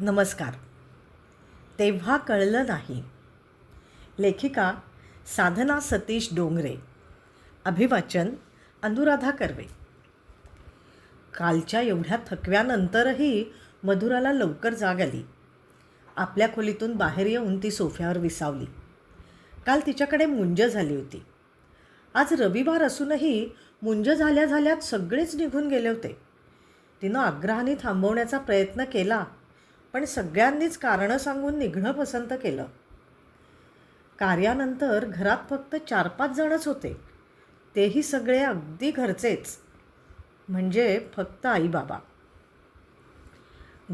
नमस्कार. तेव्हा कळलं नाही. लेखिका साधना सतीश डोंगरे. अभिवाचन अनुराधा कर्वे. कालच्या एवढ्या थकव्यानंतरही मधुराला लवकर जाग आली. आपल्या खोलीतून बाहेर येऊन ती सोफ्यावर विसावली. काल तिच्याकडे मुंज झाली होती. आज रविवार असूनही मुंज झाल्या झाल्यात सगळेच निघून गेले होते. तिनं आग्रहाने थांबवण्याचा प्रयत्न केला. पण सगळ्यांनीच कारणं सांगून निघणं पसंत केलं. कार्यानंतर घरात फक्त चार पाच जणच होते. तेही सगळे अगदी घरचेच. म्हणजे फक्त आई बाबा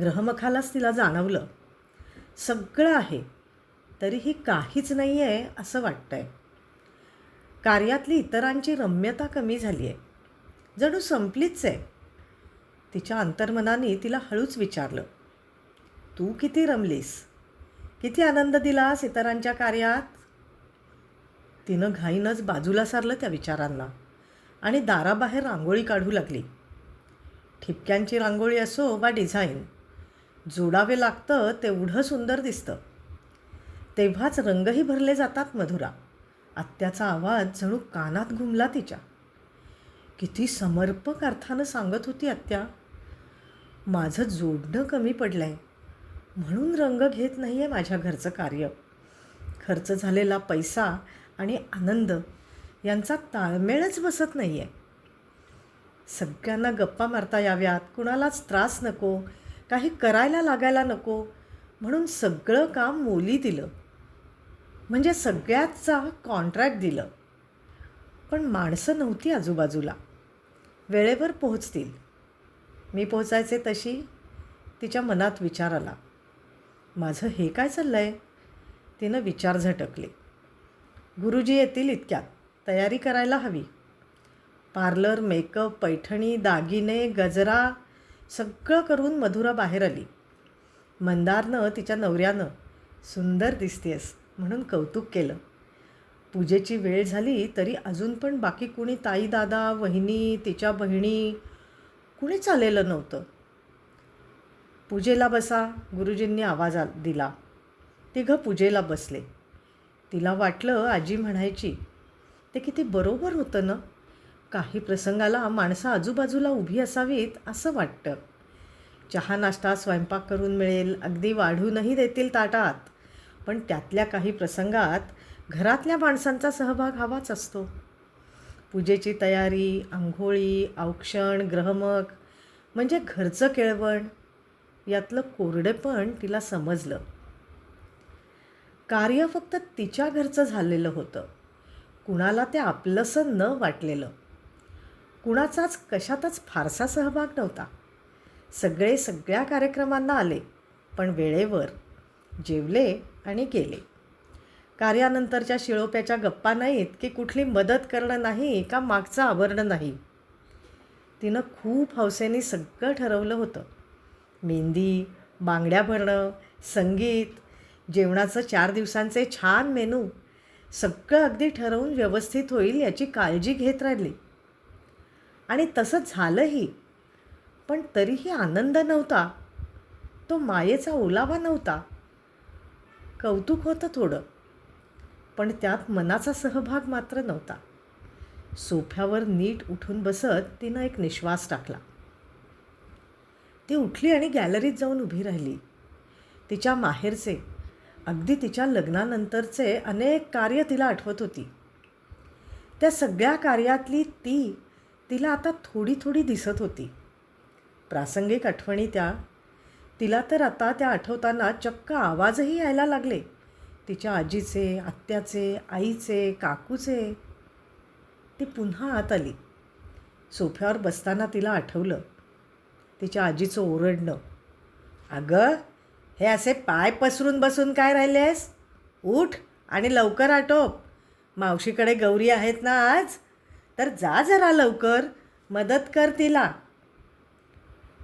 ग्रहमखालाच तिला जाणवलं. सगळं आहे. तरीही काहीच नाही आहे असं वाटतं आहे कार्यातली इतरांची रम्यता कमी झाली आहे जणू संपलीच आहे तिच्या अंतर्मनाने तिला हळूच विचारलं. तू किती रमलीस? किती आनंद दिलास इतरांच्या कार्यात? तिनं घाईनंच बाजूला सारलं त्या विचारांना आणि दाराबाहेर रांगोळी काढू लागली. ठिपक्यांची रांगोळी असो वा डिझाईन जोडावे लागतं तेवढं सुंदर दिसतं. तेव्हाच रंगही भरले जातात मधुरा. आत्याचा आवाज जणू कानात घुमला तिच्या. किती समर्पक अर्थानं सांगत होती आत्या माझं जोडणं कमी पडलं आहे म्हणून रंग घेत नाही आहे माझ्या घरचं कार्य. खर्च झालेला पैसा आणि आनंद यांचा ताळमेळच बसत नाही आहे सगळ्यांना गप्पा मारता याव्यात कुणालाच त्रास नको काही करायला लागायला नको म्हणून सगळं काम मोली दिलं. म्हणजे सगळ्याचा कॉन्ट्रॅक्ट दिलं. पण माणसं नव्हती आजूबाजूला. वेळेवर पोहोचतील. मी पोहोचायचे तशी तिच्या मनात विचार आला. माझं हे काय चाललं आहे तिनं विचार झटकले. गुरुजी येतील इतक्यात. तयारी करायला हवी. पार्लर मेकअप पैठणी दागिने गजरा सगळं करून मधुरा बाहेर आली. मंदारनं तिच्या नवऱ्यानं सुंदर दिसतेस म्हणून कौतुक केलं. पूजेची वेळ झाली तरी अजून पण बाकी कुणी ताई दादा वहिनी तिच्या बहिणी कुणी चाललेलं नव्हतं. पूजेला बसा गुरुजींनी आवाज दिला. तिघं पूजेला बसले. तिला वाटलं आजी म्हणायची ते किती बरोबर होतं ना? काही प्रसंगाला माणसं आजूबाजूला उभी असावीत असं वाटतं. चहा नाश्ता स्वयंपाक करून मिळेल अगदी वाढूनही देतील ताटात. पण त्यातल्या काही प्रसंगात घरातल्या माणसांचा सहभाग हवाच असतो. पूजेची तयारी आंघोळी औक्षण ग्रहमक म्हणजे घरचं केळवण यातलं कोरडेपण तिला समजलं. कार्य फक्त तिच्या घरचं झालेलं होतं. कुणाला ते आपलंसं न वाटलेलं. कुणाचाच कशातच फारसा सहभाग नव्हता. सगळे सगळ्या कार्यक्रमांना आले पण वेळेवर जेवले आणि गेले. कार्यानंतरच्या शिळोप्याच्या गप्पा नाहीत की कुठली मदत करणं नाही का मागचं आवरणं नाही. तिनं खूप हौसेने सगळं ठरवलं होतं. मेहंदी बांगड्या भरणं संगीत जेवणाचं चार दिवसांचे छान मेनू सगळं अगदी ठरवून व्यवस्थित होईल याची काळजी घेत राहिली. आणि तसं झालंही पण तरीही आनंद नव्हता. तो मायेचा ओलावा नव्हता. कौतुक होतं थोडं पण त्यात मनाचा सहभाग मात्र नव्हता. सोफ्यावर नीट उठून बसत तिनं एक निश्वास टाकला. ती उठली आणि गॅलरीत जाऊन उभी राहिली. तिच्या माहेरचे अगदी तिच्या लग्नानंतरचे अनेक कार्य तिला आठवत होती. त्या सगळ्या कार्यातली ती तिला आता थोडी थोडी दिसत होती. प्रासंगिक आठवणी त्या. तिला तर आता त्या आठवताना चक्क आवाजही यायला लागले. तिच्या आजीचे आत्याचे आईचे काकूचे. ती पुन्हा आत आली. सोफ्यावर बसताना तिला आठवलं. तिच्या आजीचं ओरडणं. अगं हे असे पाय पसरून बसून काय राहिलेस? उठ आणि लवकर आटोप. मावशीकडे गौरी आहेत ना आज? तर जा जरा लवकर मदत कर तिला.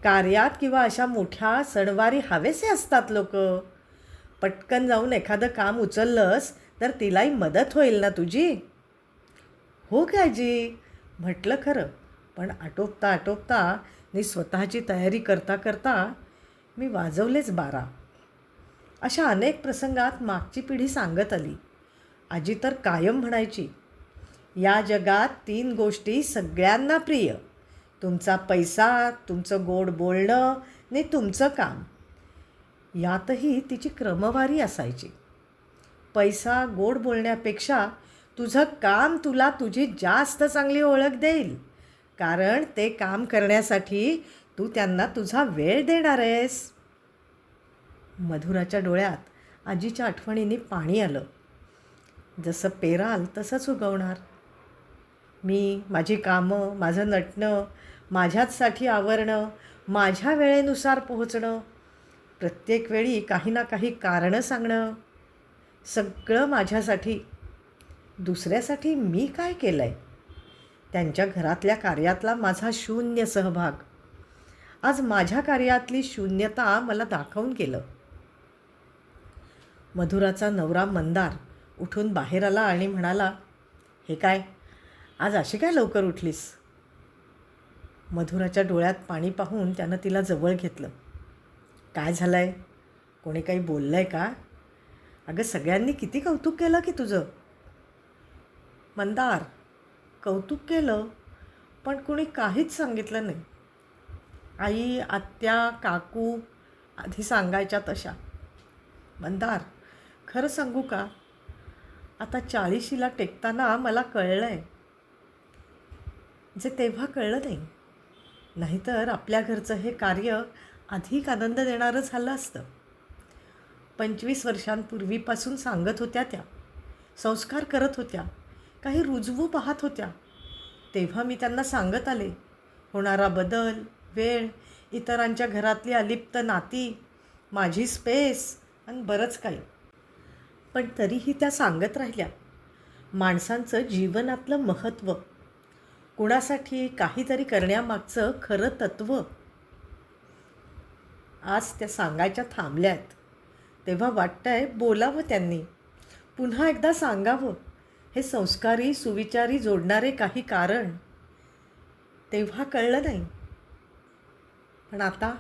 कार्यात किंवा अशा मोठ्या सणवारी हवेसे असतात लोक. पटकन जाऊन एखादं काम उचललंस तर तिलाही मदत होईल ना तुझी? हो काय जी म्हटलं खरं पण आटोपता आटोपता आणि स्वतःची तयारी करता करता मी वाजवलेच बारा. अशा अनेक प्रसंगात मागची पिढी सांगत आली. आजी तर कायम म्हणायची या जगात तीन गोष्टी सगळ्यांना प्रिय. तुमचा पैसा तुमचं गोड बोलणं आणि तुमचं काम. यातही तिची क्रमवारी असायची. पैसा गोड बोलण्यापेक्षा तुझं काम तुला तुझी जास्त चांगली ओळख देईल. कारण ते काम करण्यासाठी तू त्यांना तुझा वेळ देणार आहेस. मधुराच्या डोळ्यात आजीच्या आठवणींनी पाणी आलं. जसं पेराल तसंच उगवणार. मी माझी कामं माझं नटणं माझ्याचसाठी आवरणं माझ्या वेळेनुसार पोहोचणं प्रत्येक वेळी काही ना काही कारणं सांगणं सगळं माझ्यासाठी. दुसऱ्यासाठी मी काय केलं आहे त्यांच्या घरातल्या कार्यातला माझा शून्य सहभाग. आज माझ्या कार्यातली शून्यता मला दाखवून केलं मधुराचा नवरा मंदार उठून बाहेर आला आणि म्हणाला हे काय? आज अशी काय लवकर उठलीस? मधुराच्या डोळ्यात पाणी पाहून त्यानं तिला जवळ घेतलं. काय झालं आहे कोणी काही बोललं आहे का? अगं सगळ्यांनी किती कौतुक केलं की तुझं? मंदार कौतुक केलं पण कुणी काहीच सांगितलं नाही. आई आत्या काकू आधी सांगायच्या तशा. मंदार खरं सांगू का? आता चाळीशीला टेकताना मला कळलं आहे जे तेव्हा कळलं नाही. नाहीतर आपल्या घरचं हे कार्य अधिक आनंद देणारं झालं असतं. पंचवीस वर्षांपूर्वीपासून सांगत होत्या त्या. संस्कार करत होत्या. काही रुजवू पाहत होत्या. तेव्हा मी त्यांना सांगत आले होणारा बदल वेळ इतरांच्या घरातली अलिप्त नाती माझी स्पेस आणि बरंच काही. पण तरीही त्या सांगत राहिल्या माणसांचं जीवनातलं महत्त्व. कुणासाठी काहीतरी करण्यामागचं खरं तत्त्व आज त्या सांगायच्या थांबल्यात तेव्हा वाटतंय बोलावं त्यांनी. पुन्हा एकदा सांगावं. हे संस्कारी सुविचारी जोडणारे काही कारण तेव्हा कळलं नाही. पण आता